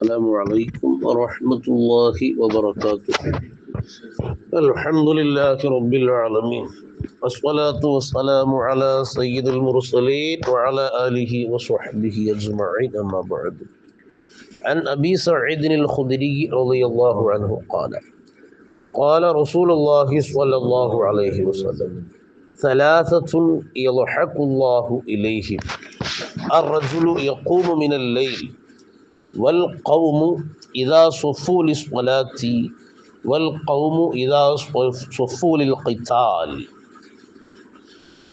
السلام عليكم ورحمة الله وبركاته. الحمد لله رب العالمين. والصلاة والسلام على سيد المرسلين وعلى آله وصحبه أجمعين أما بعد. عن أبي سعيد الخدري رضي الله عنه قال قال رسول الله صلى الله عليه وسلم ثلاثة يضحك الله إليهم الرجل يقوم من الليل വൽ കൗമു ഇതാ സുഫൂലി സ്വലാത്തി വൽ കൗമു ഇതാ സുഫൂലിൽ ഖിതാൽ.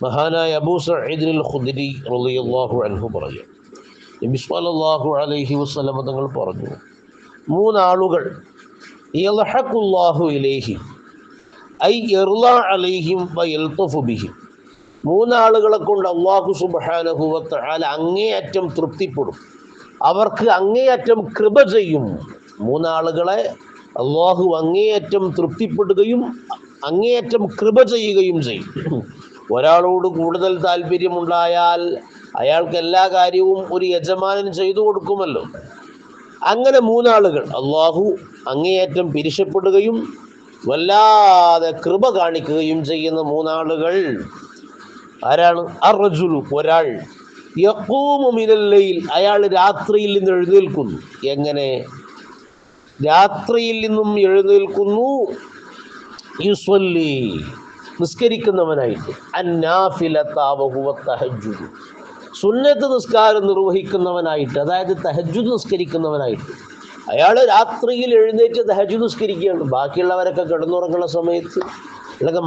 മഹാനായ അബൂ സഈദിൽ ഖുദ്രി റളിയല്ലാഹു പറഞ്ഞു. നബി സല്ലല്ലാഹു അലൈഹി വസല്ലം തങ്ങൾ പറഞ്ഞു മൂന്നാളുകൾ യൽഹഖുല്ലാഹു ഇലൈഹി ഐ ഇർലാ അലൈഹിം വയൽതഫു ബിഹിം. മൂന്നാളുകളെ കൊണ്ട് അള്ളാഹു സുബ്ഹാനഹു വ തആല അങ്ങേയറ്റം തൃപ്തിപ്പെടും. അവർക്ക് അങ്ങേയറ്റം കൃപ ചെയ്യും. മൂന്നാളുകളെ അള്ളാഹു അങ്ങേയറ്റം തൃപ്തിപ്പെടുകയും അങ്ങേയറ്റം കൃപ ചെയ്യുകയും ചെയ്യും. ഒരാളോട് കൂടുതൽ താല്പര്യമുണ്ടായാൽ അയാൾക്ക് എല്ലാ കാര്യവും ഒരു യജമാനൻ ചെയ്തു കൊടുക്കുമല്ലോ. അങ്ങനെ മൂന്നാളുകൾ അള്ളാഹു അങ്ങേയറ്റം പിരിശപ്പെടുകയും വല്ലാതെ കൃപ കാണിക്കുകയും ചെയ്യുന്ന മൂന്നാളുകൾ ആരാണ്? അർജുലു ഒരാൾ. യക്കൂമുമിനല്ലയിൽ അയാൾ രാത്രിയിൽ നിന്ന് എഴുന്നേൽക്കുന്നു. എങ്ങനെ? രാത്രിയിൽ നിന്നും എഴുന്നേൽക്കുന്നു. യുസ്വല്ലി. നിസ്കരിക്കുന്നവനായിട്ട്. അന്നാഫിലത്താവഹുവത്തഹജുദ് സുന്നത്ത് നിസ്കാരം നിർവഹിക്കുന്നവനായിട്ട് അതായത് തഹജു നിസ്കരിക്കുന്നവനായിട്ട്. അയാൾ രാത്രിയിൽ എഴുന്നേറ്റ് ദഹജു നിസ്കരിക്കുകയാണ്. ബാക്കിയുള്ളവരൊക്കെ കിടന്നുറങ്ങുന്ന സമയത്ത് അല്ലെങ്കിൽ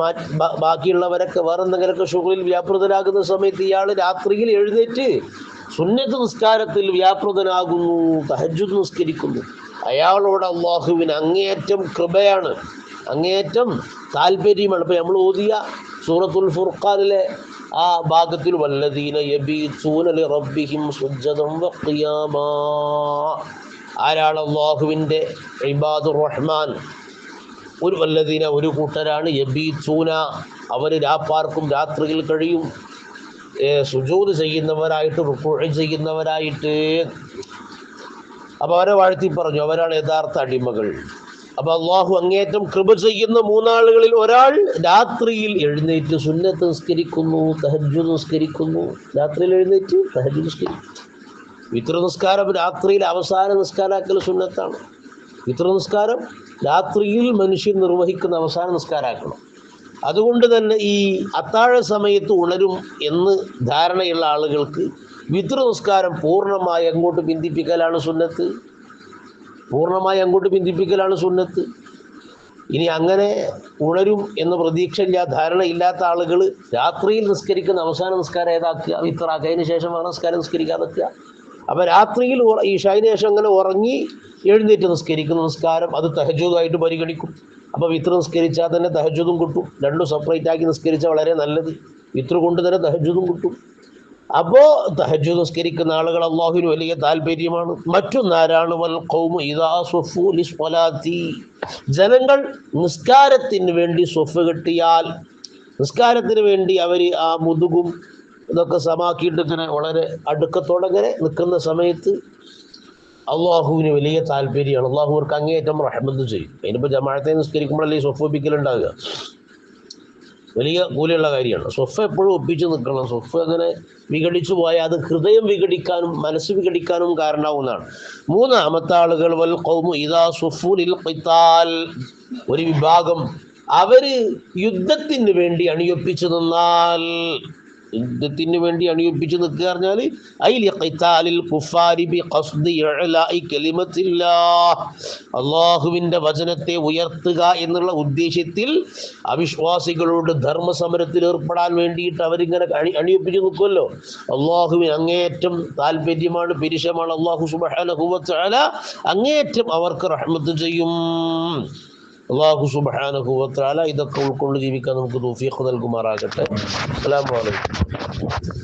ബാക്കിയുള്ളവരൊക്കെ വേറെ എന്തെങ്കിലുമൊക്കെ ഷുഗറിൽ വ്യാപൃതരാകുന്ന സമയത്ത് ഇയാൾ രാത്രിയിൽ എഴുന്നേറ്റ് സുന്നത്ത് നിസ്കാരത്തിൽ വ്യാപൃതനാകുന്നു തഹജു നിസ്കരിക്കുന്നു. അയാളോട് അള്ളാഹുവിന് അങ്ങേയറ്റം കൃപയാണ് അങ്ങേയറ്റം താല്പര്യമാണ് ഇപ്പൊ നമ്മൾ ഓതിയ സൂറത്തുൽ ഫുർഖാനിലെ ആ ഭാഗത്തിൽ വല്ലദീന സൂനലി റബ്ബിഹിം സുജ്ജദൻ വഖിയാമാ ആരാണ് അള്ളാഹുവിന്റെ ഇബാദുർ റഹ്മാൻ? ഒരു വല്ലദീന ഒരു കൂട്ടരാണ്. യബീസൂന. അവർ രാപ്പാർക്കും രാത്രിയിൽ കഴിയും. സുജൂത് ചെയ്യുന്നവരായിട്ട് റുക്കുഴ ചെയ്യുന്നവരായിട്ട്. അപ്പോൾ അവരെ വാഴ്ത്തി പറഞ്ഞു. അവരാണ് യഥാർത്ഥ അടിമകൾ. അപ്പോൾ അള്ളാഹു അങ്ങേറ്റം കൃപ ചെയ്യുന്ന മൂന്നാളുകളിൽ ഒരാൾ രാത്രിയിൽ എഴുന്നേറ്റ് സുന്നത്ത് നിസ്കരിക്കുന്നു തഹജു നിസ്കരിക്കുന്നു. രാത്രിയിൽ എഴുന്നേറ്റ് തഹജു നിസ്കരിക്കും വിത്ര നിസ്കാരം രാത്രിയിൽ അവസാന നിസ്കാരാക്കൽ സുന്നത്താണ്. വിത്ര നിസ്കാരം രാത്രിയിൽ മനുഷ്യൻ നിർവഹിക്കുന്ന അവസാന നിസ്കാരാക്കണം അതുകൊണ്ട് തന്നെ ഈ അത്താഴ സമയത്ത് ഉണരും എന്ന് ധാരണയുള്ള ആളുകൾക്ക് വിത്ര നിസ്കാരം പൂർണമായി അങ്ങോട്ട് ബന്ധിപ്പിക്കലാണ് സുന്നത്ത്. പൂർണമായി അങ്ങോട്ട് ബന്ധിപ്പിക്കലാണ് സുന്നത്ത്. ഇനി അങ്ങനെ ഉണരും എന്ന പ്രതീക്ഷയില്ല ധാരണയില്ലാത്ത ആളുകൾ രാത്രിയിൽ നിസ്കരിക്കുന്ന അവസാന നിസ്കാരം ഏതാക്കുക? ഇത്ര അതിന് വേണം നിസ്കാരം നിസ്കരിക്കാതെക്കുക അപ്പം രാത്രിയിൽ ഈ ശേഷം അങ്ങനെ ഉറങ്ങി എഴുന്നേറ്റ് നിസ്കരിക്കുന്ന. നിസ്കാരം അത് തഹജൂദായിട്ട് പരിഗണിക്കും. അപ്പോൾ വിത്ര നിസ്കരിച്ചാൽ തന്നെ തഹജൂദും കിട്ടും. രണ്ടും സെപ്പറേറ്റ് ആക്കി നിസ്കരിച്ചാൽ വളരെ നല്ലത്. വിത്ര കൊണ്ട് തന്നെ തഹജൂദും കിട്ടും. അപ്പോ തഹജു നിസ്കരിക്കുന്ന ആളുകൾ അള്ളാഹുവിന് വലിയ താല്പര്യമാണ്. മറ്റൊന്നാരാണ്? ജനങ്ങൾ നിസ്കാരത്തിന് വേണ്ടി സ്വഫ് കെട്ടിയാൽ നിസ്കാരത്തിന് വേണ്ടി അവർ ആ മുതുകും ഇതൊക്കെ സമാക്കിയിട്ട് ഇങ്ങനെ വളരെ അടുക്കത്തോടെ ഇങ്ങനെ നിൽക്കുന്ന സമയത്ത് അള്ളാഹുവിന് വലിയ താല്പര്യമാണ്. അള്ളാഹുവർക്ക് അങ്ങേയറ്റം റഹ്മത്ത് ചെയ്യും. അതിനിപ്പോൾ ജമാഴത്തെ നിസ്കരിക്കുമ്പോഴല്ലേ സ്വഫ് ഒപ്പിക്കലുണ്ടാകുക വലിയ കൂലിയുള്ള കാര്യമാണ്. സ്വഫ് എപ്പോഴും ഒപ്പിച്ച് നിൽക്കണം. സ്വഫ് അങ്ങനെ വിഘടിച്ചു പോയാൽ അത് ഹൃദയം വിഘടിക്കാനും മനസ്സ് വിഘടിക്കാനും കാരണമാവുന്നതാണ്. മൂന്നാമത്തെ ആളുകൾ വൽ കൗമു ഇതാ സുഫുലിൽ ഒരു വിഭാഗം അവർ യുദ്ധത്തിന് വേണ്ടി അണിയൊപ്പിച്ചു നിന്നാൽ യുദ്ധത്തിന് വേണ്ടി അണിയൊപ്പിച്ച് നിൽക്കുക പറഞ്ഞാൽ അള്ളാഹുവിന്റെ വചനത്തെ ഉയർത്തുക എന്നുള്ള ഉദ്ദേശത്തിൽ അവിശ്വാസികളോട് ധർമ്മസമരത്തിൽ ഏർപ്പെടാൻ വേണ്ടിയിട്ട് അവരിങ്ങനെ അണി അണിയൊപ്പിച്ച് നിൽക്കുമല്ലോ അള്ളാഹുവിന് അങ്ങേയറ്റം താല്പര്യമാണ് പിരിശമാണ് അള്ളാഹു സുബാന അങ്ങേയറ്റം അവർക്ക് റഹ്മത്ത് ചെയ്യും. അള്ളാഹു സുബാനഹുവത്താല ഇതൊക്കെ ഉൾക്കൊണ്ട് ജീവിക്കാൻ നമുക്ക് തൗഫീഖ് നൽകുമാറാകട്ടെ. അസ്സലാമു അലൈക്കും.